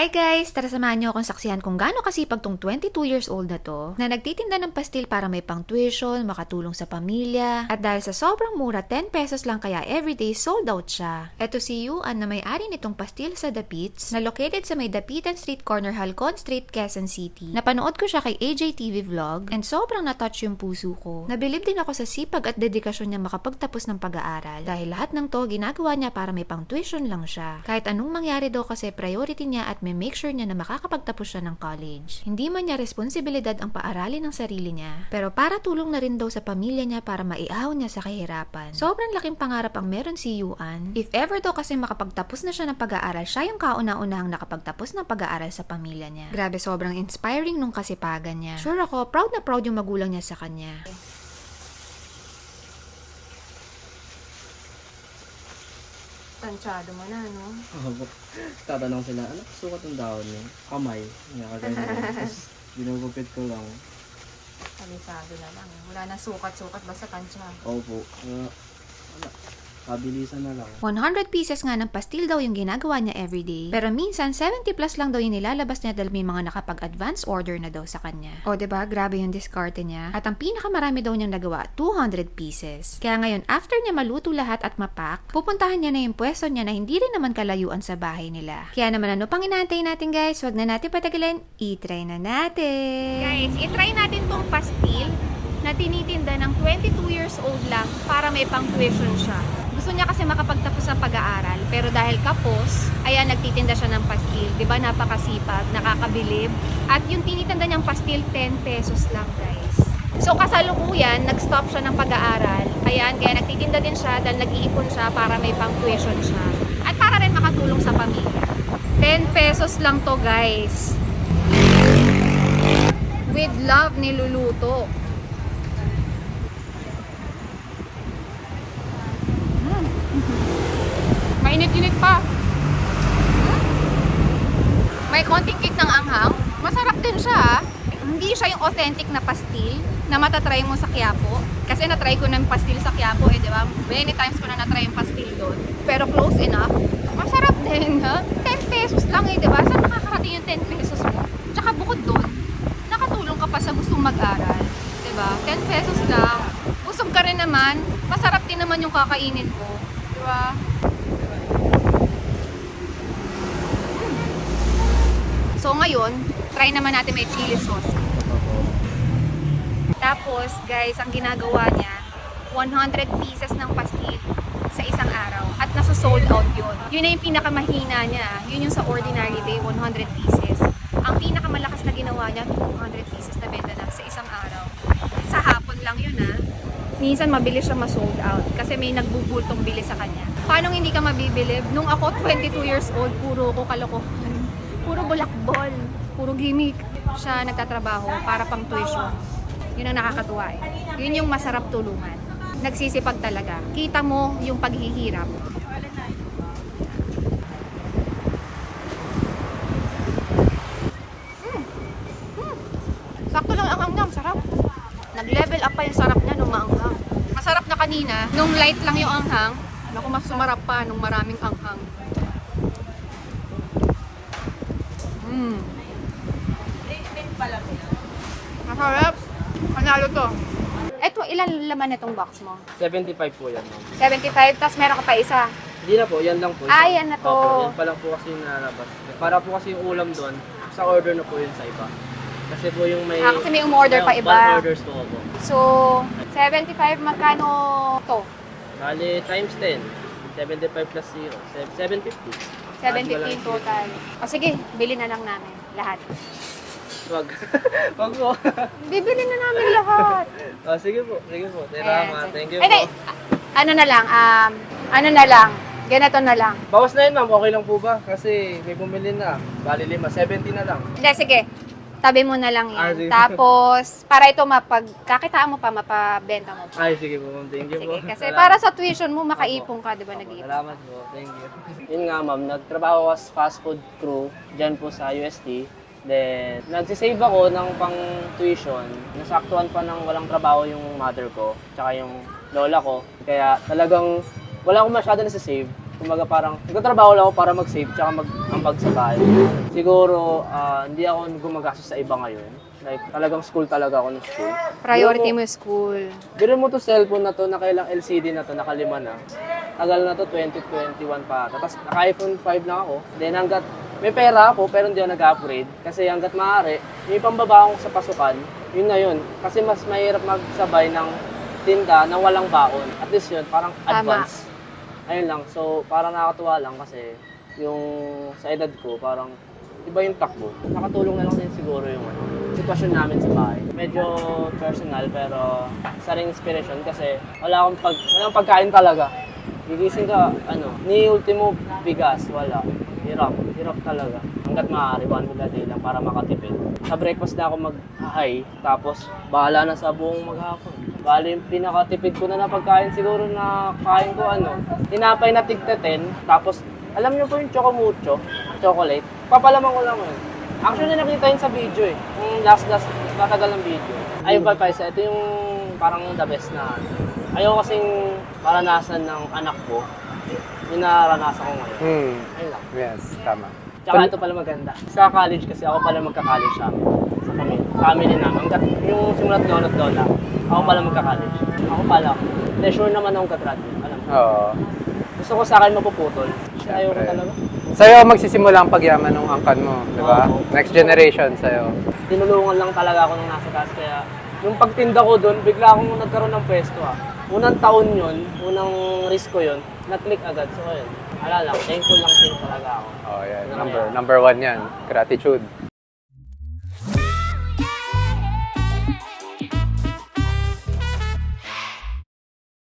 Hi guys! Tara samahan niyo akong saksihan kung gaano kasipag tong 22 years old na to na nagtitinda ng pastil para may pang tuition, makatulong sa pamilya at dahil sa sobrang mura 10 pesos lang kaya everyday sold out siya. Ito si Yuan na may-ari nitong pastil sa Dapits na located sa may Dapitan Street Corner Halcon Street, Quezon City. Napanood ko siya kay AJ TV Vlog and sobrang natouch yung puso ko. Nabilib din ako sa sipag at dedikasyon niya makapagtapos ng pag-aaral dahil lahat ng to ginagawa niya para may pang tuition lang siya. Kahit anong mangyari daw kasi priority niya at may make sure niya na makakapagtapos siya ng college. Hindi man niya responsibilidad ang paaralin ng sarili niya, pero para tulong na rin daw sa pamilya niya para maiahaw niya sa kahirapan. Sobrang laking pangarap ang meron si Yuan. If ever daw kasi makapagtapos na siya ng pag-aaral, siya yung kauna-unahang nakapagtapos ng pag-aaral sa pamilya niya. Grabe, sobrang inspiring nung kasipagan niya. Sure ako, proud na proud yung magulang niya sa kanya. Tansyado mo na, no? Opo. Tatanong sila, ano sukat ng dahon niya? Kamay. Nga kaganyan. Tapos ginugupit ko lang. Kalisado na lang. Wala na sukat-sukat, basta tansya. Opo. Uh, wala. Kabilisan na lang. 100 pieces nga ng pastil daw yung ginagawa niya everyday. Pero minsan, 70 plus lang daw yung nilalabas niya dahil may mga nakapag-advance order na daw sa kanya. O, 'di ba Grabe yung diskarte niya. At ang pinakamarami daw niyang nagawa, 200 pieces. Kaya ngayon, after niya maluto lahat at mapak, pupuntahan niya na yung pwesto niya na hindi rin naman kalayuan sa bahay nila. Kaya naman ano pang inaantay natin guys? Huwag na natin patagalin. I-try na natin! Guys, itry natin tong pastil na tinitinda ng 22 years old lang para may pang tuition siya. Gusto niya kasi makapagtapos ng pag-aaral, pero dahil kapos, ayan, nagtitinda siya ng pastil. 'Di ba Napakasipag, nakakabilib. At yung tinitinda niyang pastil, 10 pesos lang, guys. So, kasalukuyan, nag-stop siya ng pag-aaral. Ayan, kaya nagtitinda din siya dahil nag-iipon siya para may pang tuition siya. At para rin makatulong sa pamilya. 10 pesos lang to, guys with love niluluto. Mm. Mainit-init pa. Mm. May konting kick ng anghang. Masarap din siya. ah. Hindi siya yung authentic na pastil na matatry mo sa Quiapo. Kasi natry ko ng pastil sa Quiapo eh, di ba? Many times ko na natry yung pastil doon. Pero close enough. Masarap din, ha? 10 pesos lang eh, di ba? Saan nakakarating yung 10 pesos mo? Tsaka bukod doon, nakatulong ka pa sa gustong mag-aral. 'di ba? 10 pesos lang. Busog ka rin naman. Masarap din naman yung kakainin ko. 'Di ba? So ngayon, try naman natin may chili sauce. Tapos, guys, ang ginagawa niya, 100 pieces ng pastil sa isang araw. At nasa-sold out yun. Yun na yung pinakamahina niya. Yun yung sa ordinary day, 100 pieces. Ang pinakamalakas na ginawa niya, 200 pieces na benta na sa isang araw. Sa hapon lang yun ha. Minsan mabilis siya ma-sold out kasi may nagbubultong bili sa kanya. Paano hindi ka mabibilib? Nung ako 22 years old, puro ko kalokohan. Puro bulakbol. Puro gimmick. Siya nagtatrabaho para pang tuition. Yun ang nakakatuwa eh. Yun yung masarap tulungan. Nagsisipag talaga. Kita mo yung paghihirap. Mm. Mm. Sakto lang ang anghang, sarap. Nag-level up pa yung sarap niya nung maanghang. Masarap na kanina, nung light lang yung anghang, naku mas sumarap pa nung maraming anghang. Mm. Masarap. Panalo to. Eto, ilan laman itong box mo? 75 po yan, ma'am. 75, tapos meron ka pa isa. Hindi na po, yan lang po. Ah, yan na to. Opo, yan pa lang po kasi yung nalabas. Para po kasi yung ulam doon, sa order na po yun sa iba. Kasi po yung may... Ah, kasi may umorder pa iba. bulk orders po po. So, 75 magkano to? Bali, times 10. 75 plus 0. 750. 715 total. O sige, bili na lang namin lahat. Wag. Wag po. Bibili na namin lahat. oh, sige po, sige po. Tira, sige. Thank you di, po. ano na lang, um, ano na lang, ganito na lang. Bawas na yun, ma'am. Okay lang po ba? Kasi may bumili na. Bali lima. 70 na lang. Hindi, sige. Tabi mo na lang Ah, yan. Tapos, para ito mapag, kakitaan mo pa, mapabenta mo pa. Ay, sige po, ma'am. Thank you po. Sige, kasi Salamat. para sa tuition mo, makaipon ka, di ba, nag-iipon? Salamat po. Thank you. Yun nga, ma'am. Nagtrabaho ako as fast food crew dyan po sa UST. Then, nagsisave ako ng pang tuition. Nasaktuhan pa ng walang trabaho yung mother ko, tsaka yung lola ko. Kaya talagang wala akong masyado na save. Kumbaga parang, nagtatrabaho lang ako para mag-save tsaka mag-ambag sa bahay. Siguro, ah, hindi ako gumagastos sa iba ngayon. Like, talagang school talaga ako ng school. Priority mo yung school. Biro mo to cellphone na to, nakailang LCD na to, nakalima na. Tagal na to, 2021 pa ata. Tapos naka-iPhone 5 na ako. Then hanggat may pera ako, pero hindi ako nag-upgrade. Kasi hanggat maaari, may pambaba akong sa pasukan, yun na yun. Kasi mas mahirap magsabay ng tinda na walang baon. At least yun, parang Tama. advance. Ayun lang. So, parang nakakatuwa lang kasi yung sa edad ko, parang iba yung takbo. Nakatulong na lang din siguro yung ano, sitwasyon namin sa bahay. Medyo personal pero sa ring inspiration kasi wala akong pag, walang pagkain talaga. Gigising ka, ano, ni ultimo bigas, wala. Hirap, hirap talaga. Hanggat maaari, one a day lang para makatipid. Sa breakfast na ako mag-high, tapos bahala na sa buong maghapon. Bali, yung pinakatipid ko na na pagkain siguro na kain ko ano, tinapay na tigta 10, tapos alam niyo po yung chocomucho, chocolate, papalaman ko lang yun. Actually, nakita yun sa video eh. Yung last, last, matagal ng video. Ayun pa, Paisa, ito yung parang the best na ano. Ayaw kasing maranasan ng anak ko. Yung naranasan ko ngayon. Hmm. Ayun lang. Yes, tama. Tsaka ito pala maganda. Sa college kasi ako pala magka-college sa amin. Sa family, family namin. Yung simulat lola at lola, ako pala magka-college. Ako pala. Hindi, sure naman akong kagraduate. Alam mo. Oo. Gusto ko sa akin mapuputol. Kasi ayaw ko Siyempre. talaga. Sa'yo magsisimula ang pagyaman ng angkan mo, di ba? Oo. Next generation sa'yo. tinulungan lang talaga ako nung nasa taas. Kaya yung pagtinda ko doon, bigla akong nagkaroon ng pwesto ah. Unang taon yon, unang risk ko yon, na-click agad. So ayun, ala lang, thankful lang din talaga ako. Oh, yan. Number, number one yan. Gratitude.